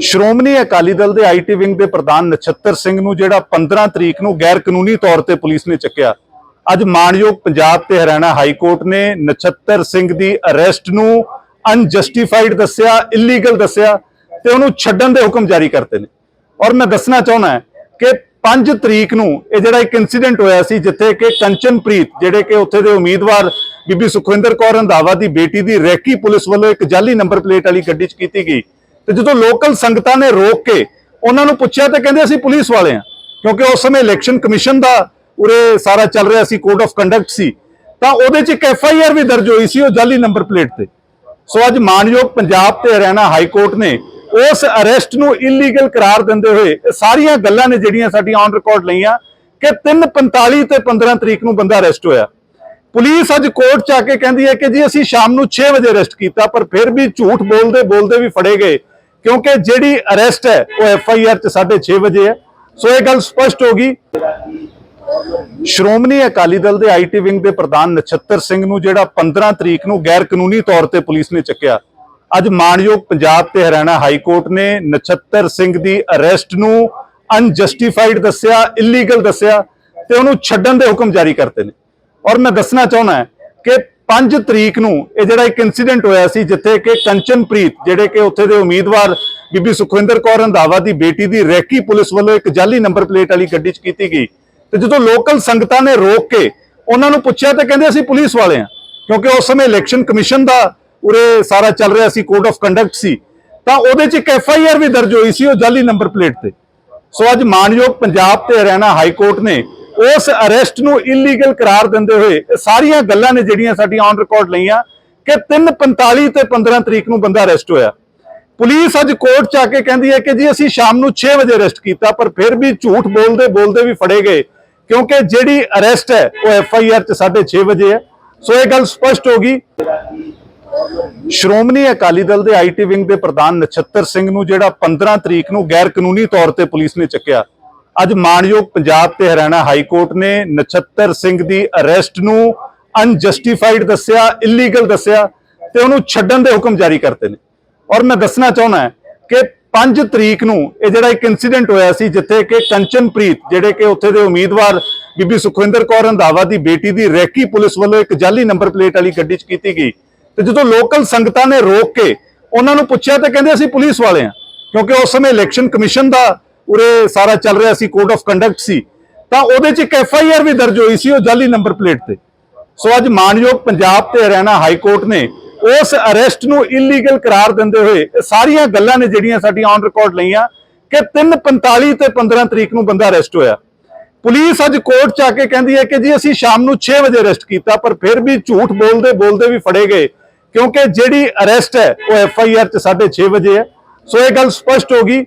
ਸ਼੍ਰੋਮਣੀ ਅਕਾਲੀ ਦਲ ਦੇ IT wing ਦੇ ਪ੍ਰਧਾਨ ਨਛੱਤਰ ਸਿੰਘ ਨੂੰ ਜਿਹੜਾ 15 ਤਰੀਕ ਨੂੰ ਗੈਰ ਕਾਨੂੰਨੀ ਤੌਰ ਤੇ ਪੁਲਿਸ ਨੇ ਚੱਕਿਆ। ਅੱਜ ਮਾਨਯੋਗ ਪੰਜਾਬ ਤੇ ਹਰਿਆਣਾ ਹਾਈ ਕੋਰਟ ਨੇ ਨਛੱਤਰ ਸਿੰਘ ਦੀ ਅਰੈਸਟ ਨੂੰ ਅਨਜਸਟੀਫਾਈਡ ਦੱਸਿਆ ਇਲੀਗਲ ਦੱਸਿਆ ਤੇ ਉਹਨੂੰ ਛੱਡਣ ਦੇ ਹੁਕਮ ਜਾਰੀ ਕਰਤੇ ਨੇ। ਔਰ ਮੈਂ ਦੱਸਣਾ ਚਾਹੁੰਦਾ ਕਿ 5 ਤਰੀਕ ਨੂੰ ਇਹ ਜਿਹੜਾ ਇੱਕ ਇਨਸੀਡੈਂਟ ਹੋਇਆ ਸੀ, ਜਿੱਥੇ ਕਿ ਕੰਚਨਪ੍ਰੀਤ, ਜਿਹੜੇ ਕਿ ਉੱਥੇ ਦੇ ਉਮੀਦਵਾਰ ਬੀਬੀ ਸੁਖਵਿੰਦਰ ਕੌਰ ਰੰਧਾਵਾ ਦੀ ਬੇਟੀ ਦੀ ਰੈਕੀ ਪੁਲਿਸ ਵੱਲੋਂ ਇੱਕ ਜਾਲੀ ਨੰਬਰ ਪਲੇਟ ਵਾਲੀ ਗੱਡੀ 'ਚ ਕੀਤੀ ਗਈ। ਤੇ ਜਦੋਂ ਲੋਕਲ ਸੰਗਤਾਂ ਨੇ ਰੋਕ ਕੇ ਉਹਨਾਂ ਨੂੰ ਪੁੱਛਿਆ ਤੇ ਕਹਿੰਦੇ ਅਸੀਂ ਪੁਲਿਸ ਵਾਲੇ ਹਾਂ, ਕਿਉਂਕਿ ਉਸ ਸਮੇਂ ਇਲੈਕਸ਼ਨ ਕਮਿਸ਼ਨ ਦਾ ਉਰੇ ਸਾਰਾ ਚੱਲ ਰਿਹਾ ਸੀ ਕੋਡ ਆਫ ਕੰਡਕਟ ਸੀ। ਤਾਂ ਉਹਦੇ 'ਚ ਇੱਕ ਐਫ ਆਈ ਆਰ ਵੀ ਦਰਜ ਹੋਈ ਸੀ, ਉਹ ਜਾਲੀ ਨੰਬਰ ਪਲੇਟ ਤੇ। ਸੋ ਅੱਜ ਮਾਨਯੋਗ ਪੰਜਾਬ ਤੇ ਹਰਿਆਣਾ ਹਾਈ ਕੋਰਟ ਨੇ ਉਸ ਅਰੈਸਟ ਨੂੰ ਇਲੀਗਲ ਕਰਾਰ ਦਿੰਦੇ ਹੋਏ ਇਹ ਸਾਰੀਆਂ ਗੱਲਾਂ ਨੇ ਜਿਹੜੀਆਂ ਸਾਡੀਆਂ ਔਨ ਰਿਕਾਰਡ ਲਈਆਂ ਕਿ 3:45 ਤੇ 15 ਤਰੀਕ ਨੂੰ ਬੰਦਾ ਅਰੈਸਟ ਹੋਇਆ। ਪੁਲਿਸ ਅੱਜ ਕੋਰਟ ਚ ਆ ਕੇ ਕਹਿੰਦੀ ਹੈ ਕਿ ਜੀ ਅਸੀਂ ਸ਼ਾਮ ਨੂੰ 6 ਵਜੇ ਅਰੈਸਟ ਕੀਤਾ, ਪਰ ਫਿਰ ਵੀ ਝੂਠ ਬੋਲਦੇ ਬੋਲਦੇ ਵੀ ਫੜੇ ਗਏ। ਕਿਉਂਕਿ ਜਿਹੜੀ ਅਰੈਸਟ ਹੈ, ਉਹ ਐਫ ਆਈ ਆਰ ਚ 6:30 ਵਜੇ ਹੈ। ਸੋ ਇਹ ਗੱਲ ਸਪਸ਼ਟ ਹੋ ਗਈ। ਸ਼੍ਰੋਮਣੀ ਅਕਾਲੀ ਦਲ ਦੇ ਆਈਟੀ ਵਿੰਗ ਦੇ ਪ੍ਰਧਾਨ ਨਛੱਤਰ ਸਿੰਘ ਨੂੰ ਜਿਹੜਾ 15 ਤਰੀਕ ਨੂੰ ਗੈਰ ਕਾਨੂੰਨੀ ਤੌਰ ਤੇ ਪੁਲਿਸ ਨੇ ਚੱਕਿਆ। ਅੱਜ ਮਾਨਯੋਗ ਪੰਜਾਬ ਤੇ ਹਰਿਆਣਾ ਹਾਈ ਕੋਰਟ ਨੇ ਨਛੱਤਰ ਸਿੰਘ ਦੀ ਅਰੈਸਟ ਨੂੰ ਅਨਜਸਟੀਫਾਈਡ ਦੱਸਿਆ, ਇਲੀਗਲ ਦੱਸਿਆ ਤੇ ਉਹਨੂੰ ਛੱਡਣ ਦੇ ਹੁਕਮ ਜਾਰੀ ਕਰਤੇ ਨੇ। ਔਰ ਮੈਂ ਦੱਸਣਾ ਚਾਹੁੰਦਾ ਕਿ 5 ਤਰੀਕ ਨੂੰ ਇਹ ਜਿਹੜਾ ਇੱਕ ਇਨਸੀਡੈਂਟ ਹੋਇਆ ਸੀ, ਜਿੱਥੇ ਕਿ ਕੰਚਨਪ੍ਰੀਤ, ਜਿਹੜੇ ਕਿ ਉੱਥੇ ਦੇ ਉਮੀਦਵਾਰ ਬੀਬੀ ਸੁਖਵਿੰਦਰ ਕੌਰ ਰੰਧਾਵਾ ਦੀ ਬੇਟੀ ਦੀ ਰੈਕੀ ਪੁਲਿਸ ਵੱਲੋਂ ਇੱਕ ਜਾਲੀ ਨੰਬਰ ਪਲੇਟ ਵਾਲੀ ਗੱਡੀ 'ਚ ਕੀਤੀ ਗਈ। ਤੇ ਜਦੋਂ ਲੋਕਲ ਸੰਗਤਾਂ ਨੇ ਰੋਕ ਕੇ ਉਹਨਾਂ ਨੂੰ ਪੁੱਛਿਆ ਤਾਂ ਕਹਿੰਦੇ ਅਸੀਂ ਪੁਲਿਸ ਵਾਲੇ ਹਾਂ, ਕਿਉਂਕਿ ਉਸ ਸਮੇਂ ਇਲੈਕਸ਼ਨ ਕਮਿਸ਼ਨ ਦਾ ਉਰੇ ਸਾਰਾ ਚੱਲ ਰਿਹਾ ਸੀ ਕੋਡ ਆਫ ਕੰਡਕਟ ਸੀ। ਤਾਂ ਉਹਦੇ 'ਚ ਇੱਕ ਐਫ ਆਈ ਆਰ ਵੀ ਦਰਜ ਹੋਈ ਸੀ, ਉਹ ਜਾਲੀ ਨੰਬਰ ਪਲੇਟ ਤੇ। ਸੋ ਅੱਜ ਮਾਨਯੋਗ ਪੰਜਾਬ ਤੇ ਹਰਿਆਣਾ ਹਾਈ ਕੋਰਟ ਨੇ ਉਸ ਅਰੈਸਟ ਨੂੰ ਇਲੀਗਲ ਕਰਾਰ ਦਿੰਦੇ ਹੋਏ ਇਹ ਸਾਰੀਆਂ ਗੱਲਾਂ ਨੇ ਜਿਹੜੀਆਂ ਸਾਡੀਆਂ ਔਨ ਰਿਕਾਰਡ ਲਈਆਂ ਕਿ 3:45 ਤੇ 15 ਤਰੀਕ ਨੂੰ ਬੰਦਾ ਅਰੈਸਟ ਹੋਇਆ। ਪੁਲਿਸ ਅੱਜ ਕੋਰਟ ਚ ਆ ਕੇ ਕਹਿੰਦੀ ਹੈ ਕਿ ਜੀ ਅਸੀਂ ਸ਼ਾਮ ਨੂੰ 6 ਵਜੇ ਅਰੈਸਟ ਕੀਤਾ, ਪਰ ਫਿਰ ਵੀ ਝੂਠ ਬੋਲਦੇ ਬੋਲਦੇ ਵੀ ਫੜੇ ਗਏ। ਕਿਉਂਕਿ ਜਿਹੜੀ ਅਰੈਸਟ ਹੈ, ਉਹ ਐਫ ਆਈ ਆਰ ਚ 6:30 ਵਜੇ ਹੈ। ਸੋ ਇਹ ਗੱਲ ਸਪਸ਼ਟ ਹੋ ਗਈ। ਸ਼੍ਰੋਮਣੀ ਅਕਾਲੀ ਦਲ ਦੇ ਆਈਟੀ ਵਿੰਗ ਦੇ ਪ੍ਰਧਾਨ ਨਛੱਤਰ ਸਿੰਘ ਨੂੰ ਜਿਹੜਾ 15 ਤਰੀਕ ਨੂੰ ਗੈਰ ਕਾਨੂੰਨੀ ਤੌਰ ਤੇ ਪੁਲਿਸ ਨੇ ਚੱਕਿਆ ਅੱਜ ਮਾਨਯੋਗ ਪੰਜਾਬ ਤੇ ਹਰਿਆਣਾ ਹਾਈ ਕੋਰਟ ਨੇ ਨਛੱਤਰ ਸਿੰਘ ਦੀ ਅਰੈਸਟ ਨੂੰ ਅਨਜਸਟੀਫਾਈਡ ਦੱਸਿਆ ਇਲੀਗਲ ਦੱਸਿਆ ਤੇ ਉਹਨੂੰ ਛੱਡਣ ਦੇ ਹੁਕਮ ਜਾਰੀ ਕਰਤੇ ਨੇ। ਔਰ ਮੈਂ ਦੱਸਣਾ ਚਾਹੁੰਦਾ ਕਿ 5 ਤਰੀਕ ਨੂੰ ਇਹ ਜਿਹੜਾ ਇੱਕ ਇਨਸੀਡੈਂਟ ਹੋਇਆ ਸੀ, ਜਿੱਥੇ ਕਿ ਕੰਚਨਪ੍ਰੀਤ, ਜਿਹੜੇ ਕਿ ਉੱਥੇ ਦੇ ਉਮੀਦਵਾਰ ਬੀਬੀ ਸੁਖਵਿੰਦਰ ਕੌਰ ਰੰਧਾਵਾ ਦੀ ਬੇਟੀ ਦੀ ਰੈਕੀ ਪੁਲਿਸ ਵੱਲੋਂ ਇੱਕ ਜਾਲੀ ਨੰਬਰ ਪਲੇਟ ਵਾਲੀ ਗੱਡੀ 'ਚ ਕੀਤੀ ਗਈ ਤੇ ਜਦੋਂ ਲੋਕਲ ਸੰਗਤਾਂ ਨੇ ਰੋਕ ਕੇ ਉਹਨਾਂ ਨੂੰ ਪੁੱਛਿਆ ਤੇ ਕਹਿੰਦੇ ਅਸੀਂ ਪੁਲਿਸ ਵਾਲੇ ਹਾਂ, ਕਿਉਂਕਿ ਉਸ ਸਮੇਂ ਇਲੈਕਸ਼ਨ ਕਮਿਸ਼ਨ ਦਾ ਉਰੇ ਸਾਰਾ ਚੱਲ ਰਿਹਾ ਸੀ ਕੋਡ ਆਫ ਕੰਡਕਟ ਸੀ। ਤਾਂ ਉਹਦੇ 'ਚ ਇੱਕ ਐਫ ਆਈ ਆਰ ਵੀ ਦਰਜ ਹੋਈ ਸੀ, ਉਹ ਜਾਲੀ ਨੰਬਰ ਪਲੇਟ ਤੇ। ਸੋ ਅੱਜ ਮਾਨਯੋਗ ਪੰਜਾਬ ਤੇ ਹਰਿਆਣਾ ਹਾਈ ਕੋਰਟ ਨੇ ਉਸ ਅਰੈਸਟ ਨੂੰ ਇਲੀਗਲ ਕਰਾਰ ਦਿੰਦੇ ਹੋਏ ਇਹ ਸਾਰੀਆਂ ਗੱਲਾਂ ਨੇ ਜਿਹੜੀਆਂ ਸਾਡੀਆਂ ਔਨ ਰਿਕਾਰਡ ਲਈਆਂ ਕਿ 3:45 ਤੇ 15 ਤਰੀਕ ਨੂੰ ਬੰਦਾ ਅਰੈਸਟ ਹੋਇਆ। ਪੁਲਿਸ ਅੱਜ ਕੋਰਟ ਚ ਆ ਕੇ ਕਹਿੰਦੀ ਹੈ ਕਿ ਜੀ ਅਸੀਂ ਸ਼ਾਮ ਨੂੰ 6 ਵਜੇ ਅਰੈਸਟ ਕੀਤਾ, ਪਰ ਫਿਰ ਵੀ ਝੂਠ ਬੋਲਦੇ ਬੋਲਦੇ ਵੀ ਫੜੇ ਗਏ, ਕਿਉਂਕਿ ਜਿਹੜੀ ਅਰੈਸਟ ਹੈ, ਉਹ ਐਫ ਆਈ ਆਰ ਚ 6:30 ਵਜੇ ਹੈ। ਸੋ ਇਹ ਗੱਲ ਸਪਸ਼ਟ ਹੋ ਗਈ।